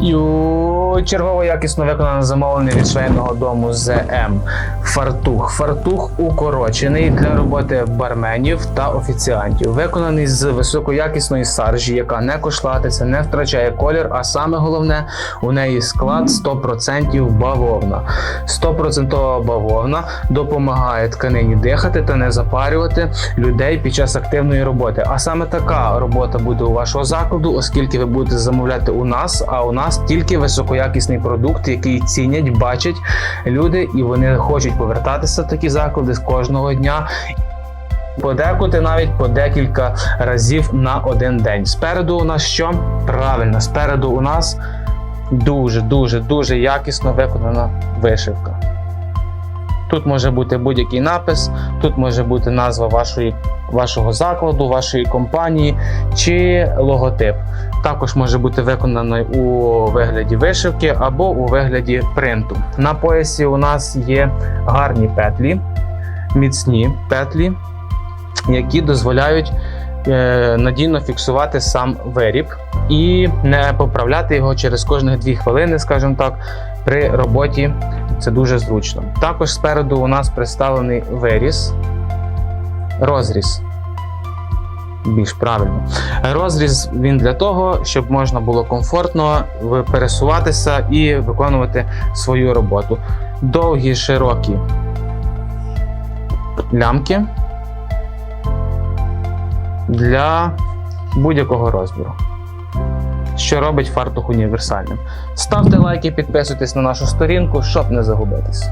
よ чергово якісно виконане замовлення від швейного дому ЗМ. Фартух. Фартух укорочений для роботи барменів та офіціантів. Виконаний з високоякісної саржі, яка не кошлатиться, не втрачає колір, а саме головне, у неї склад 100% бавовна. 100% бавовна допомагає тканині дихати та не запарювати людей під час активної роботи. А саме така робота буде у вашого закладу, оскільки ви будете замовляти у нас, а у нас тільки високоякісний продукт, який цінять, бачать люди, і вони хочуть повертатися в такі заклади з кожного дня. Подекуди навіть по декілька разів на один день. Спереду у нас що? Правильно, спереду у нас дуже, дуже, дуже якісно виконана вишивка. Тут може бути будь-який напис, тут може бути назва вашої, вашого закладу, вашої компанії чи логотип. Також може бути виконаний у вигляді вишивки або у вигляді принту. На поясі у нас є гарні петлі, міцні петлі, які дозволяють е, надійно фіксувати сам виріб і не поправляти його через кожних 2 хвилини, скажімо так, при роботі. Це дуже зручно. Також спереду у нас представлений виріз, розріз. Більш правильно. Розріз він для того, щоб можна було комфортно пересуватися і виконувати свою роботу. Довгі, широкі лямки для будь-якого розміру. Що робить фартух універсальним. Ставте лайки, підписуйтесь на нашу сторінку, щоб не загубитись.